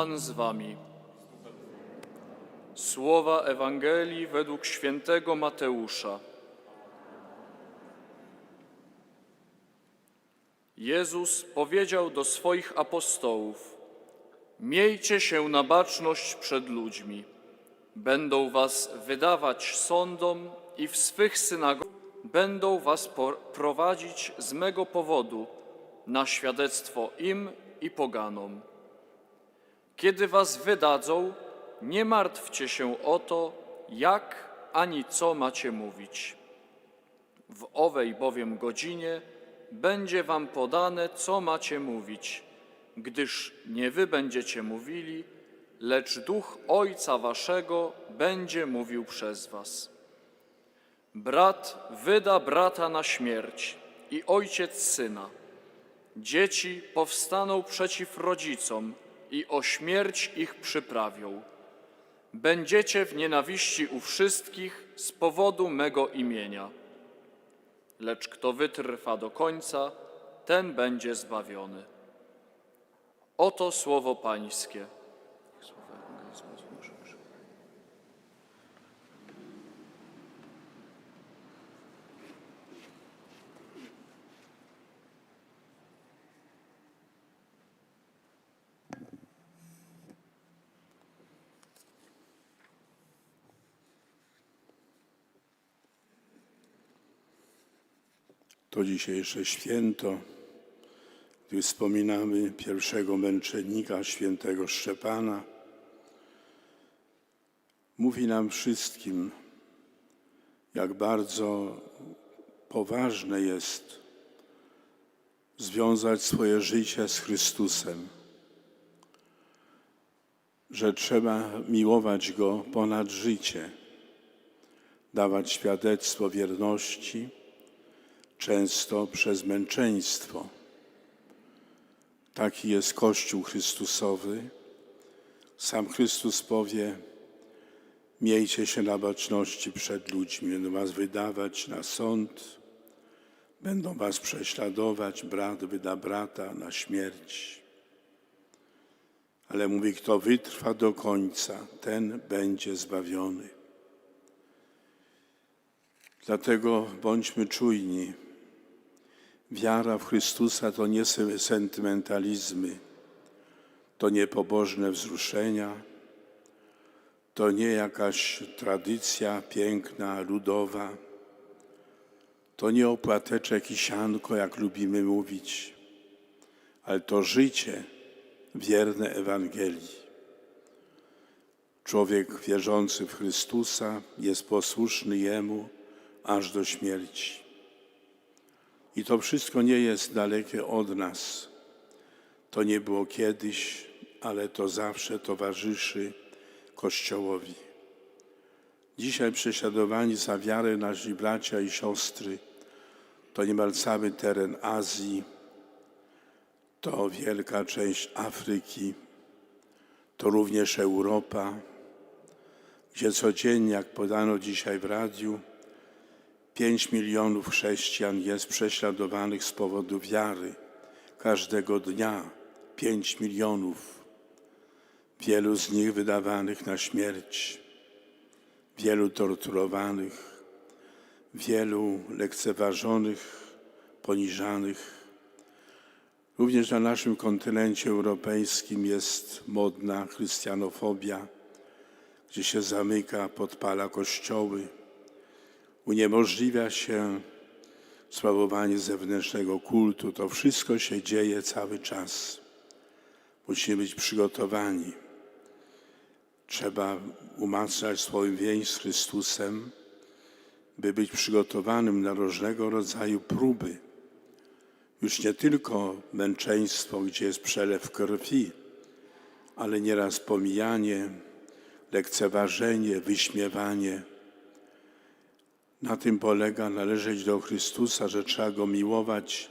Pan z wami. Słowa Ewangelii według świętego Mateusza. Jezus powiedział do swoich apostołów: Miejcie się na baczność przed ludźmi. Będą was wydawać sądom i w swych synagogach będą was prowadzić z mego powodu na świadectwo im i poganom. Kiedy was wydadzą, nie martwcie się o to, jak ani co macie mówić. W owej bowiem godzinie będzie wam podane, co macie mówić, gdyż nie wy będziecie mówili, lecz duch Ojca waszego będzie mówił przez was. Brat wyda brata na śmierć i ojciec syna. Dzieci powstaną przeciw rodzicom i o śmierć ich przyprawią. Będziecie w nienawiści u wszystkich z powodu mego imienia. Lecz kto wytrwa do końca, ten będzie zbawiony. Oto słowo Pańskie. To dzisiejsze święto, gdy wspominamy pierwszego męczennika, świętego Szczepana, mówi nam wszystkim, jak bardzo poważne jest związać swoje życie z Chrystusem, że trzeba miłować Go ponad życie, dawać świadectwo wierności, często przez męczeństwo. Taki jest Kościół Chrystusowy. Sam Chrystus powie: Miejcie się na baczności przed ludźmi, będą was wydawać na sąd, będą was prześladować, brat wyda brata na śmierć. Ale mówi, kto wytrwa do końca, ten będzie zbawiony. Dlatego bądźmy czujni. Wiara w Chrystusa to nie se- sentymentalizmy, to nie pobożne wzruszenia, to nie jakaś tradycja piękna, ludowa, to nie opłateczek i sianko, jak lubimy mówić, ale to życie wierne Ewangelii. Człowiek wierzący w Chrystusa jest posłuszny Jemu aż do śmierci. I to wszystko nie jest dalekie od nas. To nie było kiedyś, ale to zawsze towarzyszy Kościołowi. Dzisiaj prześladowani za wiarę nasi bracia i siostry to niemal cały teren Azji, to wielka część Afryki, to również Europa, gdzie codziennie, jak podano dzisiaj w radiu, 5 milionów chrześcijan jest prześladowanych z powodu wiary. Każdego dnia 5 milionów. Wielu z nich wydawanych na śmierć, wielu torturowanych, wielu lekceważonych, poniżanych. Również na naszym kontynencie europejskim jest modna chrystianofobia, gdzie się zamyka, podpala kościoły uniemożliwia się sprawowanie zewnętrznego kultu. To wszystko się dzieje cały czas. Musimy być przygotowani. Trzeba umacniać swoją więź z Chrystusem, by być przygotowanym na różnego rodzaju próby. Już nie tylko męczeństwo, gdzie jest przelew krwi, ale nieraz pomijanie, lekceważenie, wyśmiewanie. Na tym polega należeć do Chrystusa, że trzeba Go miłować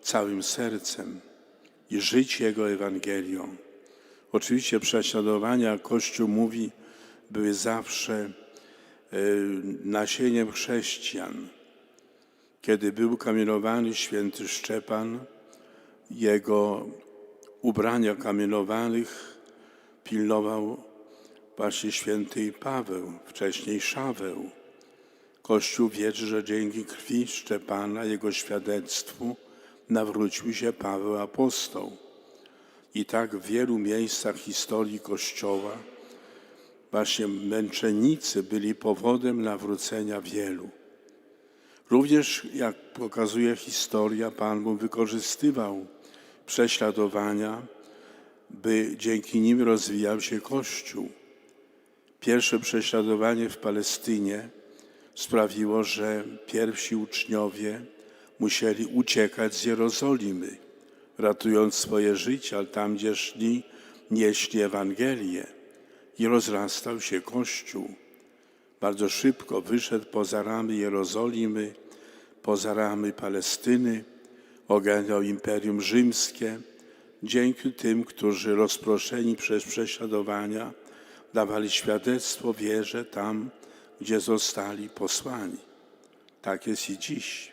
całym sercem i żyć Jego Ewangelią. Oczywiście prześladowania, Kościół mówi, były zawsze e, nasieniem chrześcijan. Kiedy był kamienowany święty Szczepan, jego ubrania kamienowanych pilnował właśnie święty Paweł, wcześniej Szaweł. Kościół wierzy, że dzięki krwi Szczepana, jego świadectwu, nawrócił się Paweł apostoł. I tak w wielu miejscach historii Kościoła właśnie męczennicy byli powodem nawrócenia wielu. Również, jak pokazuje historia, Pan Bóg wykorzystywał prześladowania, by dzięki nim rozwijał się Kościół. Pierwsze prześladowanie w Palestynie sprawiło, że pierwsi uczniowie musieli uciekać z Jerozolimy, ratując swoje życie, ale tam, gdzie szli, nieśli Ewangelię i rozrastał się Kościół. Bardzo szybko wyszedł poza ramy Jerozolimy, poza ramy Palestyny, ogarniał Imperium Rzymskie, dzięki tym, którzy rozproszeni przez prześladowania dawali świadectwo wierze tam, gdzie zostali posłani. Tak jest i dziś.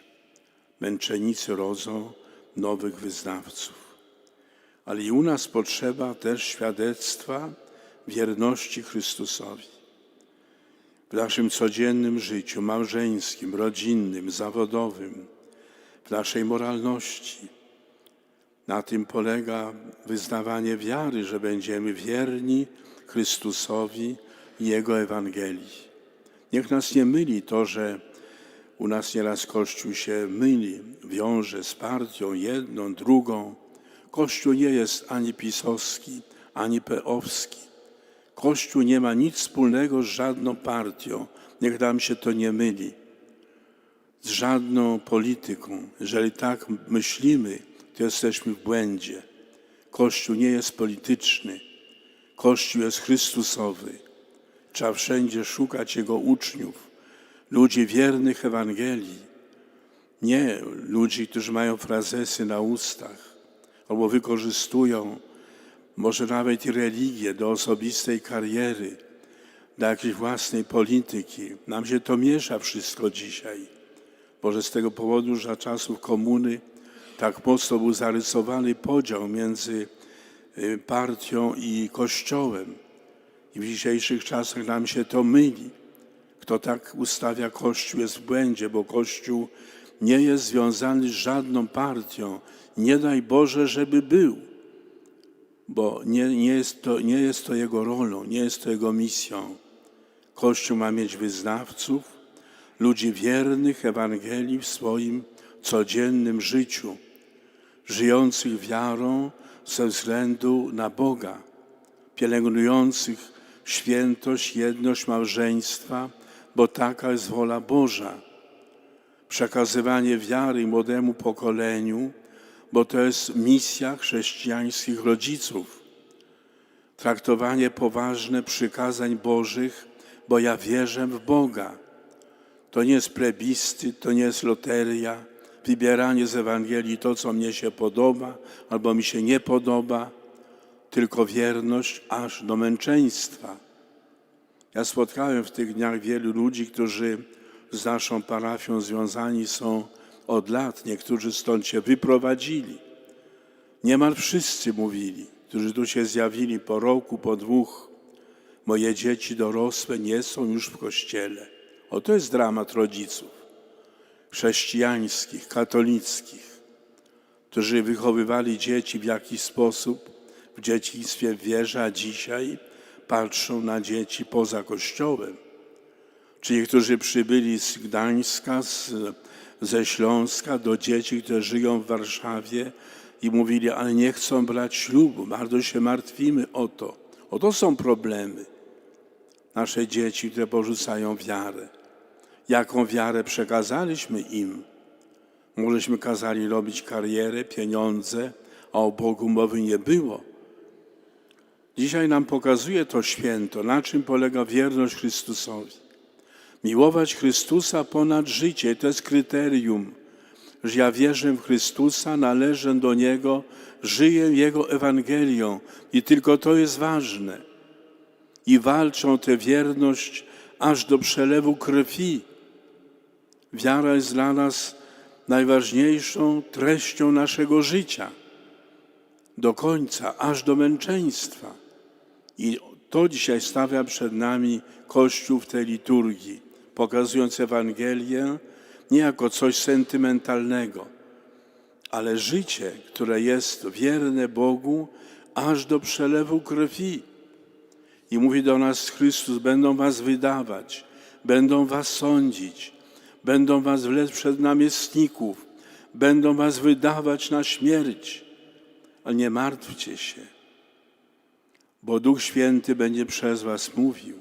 Męczennicy rodzą nowych wyznawców. Ale i u nas potrzeba też świadectwa wierności Chrystusowi. W naszym codziennym życiu małżeńskim, rodzinnym, zawodowym, w naszej moralności. Na tym polega wyznawanie wiary, że będziemy wierni Chrystusowi i Jego Ewangelii. Niech nas nie myli to, że u nas nieraz Kościół się myli, wiąże z partią jedną, drugą. Kościół nie jest ani pisowski, ani peowski. Kościół nie ma nic wspólnego z żadną partią. Niech nam się to nie myli. Z żadną polityką. Jeżeli tak myślimy, to jesteśmy w błędzie. Kościół nie jest polityczny. Kościół jest Chrystusowy. Trzeba wszędzie szukać Jego uczniów, ludzi wiernych Ewangelii, nie ludzi, którzy mają frazesy na ustach albo wykorzystują może nawet i religię do osobistej kariery, do jakiejś własnej polityki. Nam się to miesza wszystko dzisiaj. Może z tego powodu, że za czasów komuny tak mocno był zarysowany podział między y, partią i kościołem. I w dzisiejszych czasach nam się to myli. Kto tak ustawia Kościół jest w błędzie, bo Kościół nie jest związany z żadną partią. Nie daj Boże, żeby był, bo nie, nie, jest to, nie jest to jego rolą, nie jest to jego misją. Kościół ma mieć wyznawców, ludzi wiernych Ewangelii w swoim codziennym życiu, żyjących wiarą ze względu na Boga, pielęgnujących świętość, jedność małżeństwa, bo taka jest wola Boża. Przekazywanie wiary młodemu pokoleniu, bo to jest misja chrześcijańskich rodziców. Traktowanie poważne przykazań Bożych, bo ja wierzę w Boga. To nie jest plebisty, to nie jest loteria, wybieranie z Ewangelii to, co mnie się podoba albo mi się nie podoba, tylko wierność aż do męczeństwa. Ja spotkałem w tych dniach wielu ludzi, którzy z naszą parafią związani są od lat. Niektórzy stąd się wyprowadzili. Niemal wszyscy mówili, którzy tu się zjawili po roku, po dwóch. Moje dzieci dorosłe nie są już w kościele. Oto jest dramat rodziców chrześcijańskich, katolickich, którzy wychowywali dzieci w jakiś sposób w dzieciństwie w wierze, a dzisiaj patrzą na dzieci poza Kościołem. Ci, którzy przybyli z Gdańska, z, ze Śląska do dzieci, które żyją w Warszawie i mówili, ale nie chcą brać ślubu, bardzo się martwimy o to. Oto są problemy. Nasze dzieci, które porzucają wiarę. Jaką wiarę przekazaliśmy im? Możeśmy kazali robić karierę, pieniądze, a o Bogu mowy nie było. Dzisiaj nam pokazuje to święto, na czym polega wierność Chrystusowi. Miłować Chrystusa ponad życie to jest kryterium, że ja wierzę w Chrystusa, należę do Niego, żyję Jego Ewangelią i tylko to jest ważne. I walczą tę wierność aż do przelewu krwi. Wiara jest dla nas najważniejszą treścią naszego życia do końca, aż do męczeństwa. I to dzisiaj stawia przed nami Kościół w tej liturgii, pokazując Ewangelię nie jako coś sentymentalnego, ale życie, które jest wierne Bogu aż do przelewu krwi. I mówi do nas Chrystus: Będą was wydawać, będą was sądzić, będą was wlec przed namiestników, będą was wydawać na śmierć. Ale nie martwcie się, bo Duch Święty będzie przez was mówił.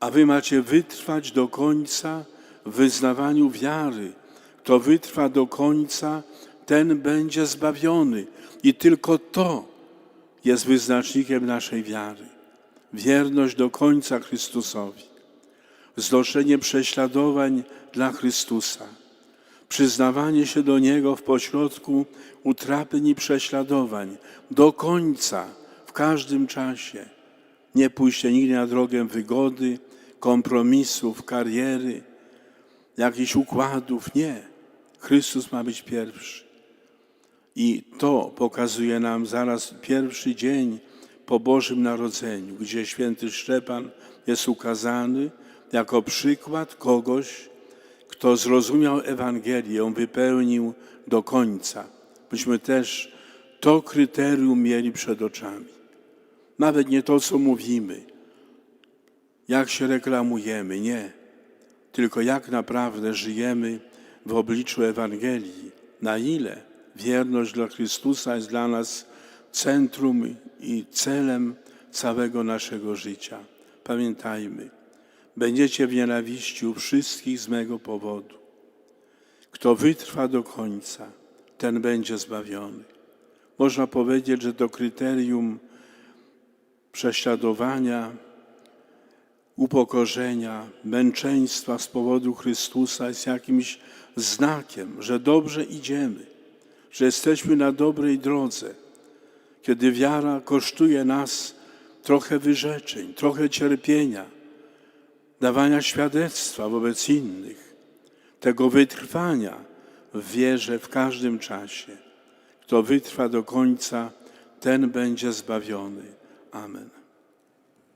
A wy macie wytrwać do końca w wyznawaniu wiary. Kto wytrwa do końca, ten będzie zbawiony. I tylko to jest wyznacznikiem naszej wiary. Wierność do końca Chrystusowi, znoszenie prześladowań dla Chrystusa, przyznawanie się do Niego w pośrodku utrapeń i prześladowań, do końca, w każdym czasie. Nie pójście nigdy na drogę wygody, kompromisów, kariery, jakichś układów. Nie. Chrystus ma być pierwszy. I to pokazuje nam zaraz pierwszy dzień po Bożym Narodzeniu, gdzie święty Szczepan jest ukazany jako przykład kogoś, kto zrozumiał Ewangelię, wypełnił do końca. Myśmy też to kryterium mieli przed oczami. Nawet nie to, co mówimy, jak się reklamujemy, nie, tylko jak naprawdę żyjemy w obliczu Ewangelii, na ile wierność dla Chrystusa jest dla nas centrum i celem całego naszego życia. Pamiętajmy, będziecie w nienawiści u wszystkich z mego powodu. Kto wytrwa do końca, ten będzie zbawiony. Można powiedzieć, że to kryterium prześladowania, upokorzenia, męczeństwa z powodu Chrystusa jest jakimś znakiem, że dobrze idziemy, że jesteśmy na dobrej drodze. Kiedy wiara kosztuje nas trochę wyrzeczeń, trochę cierpienia, dawania świadectwa wobec innych, tego wytrwania w wierze w każdym czasie. Kto wytrwa do końca, ten będzie zbawiony. Amen.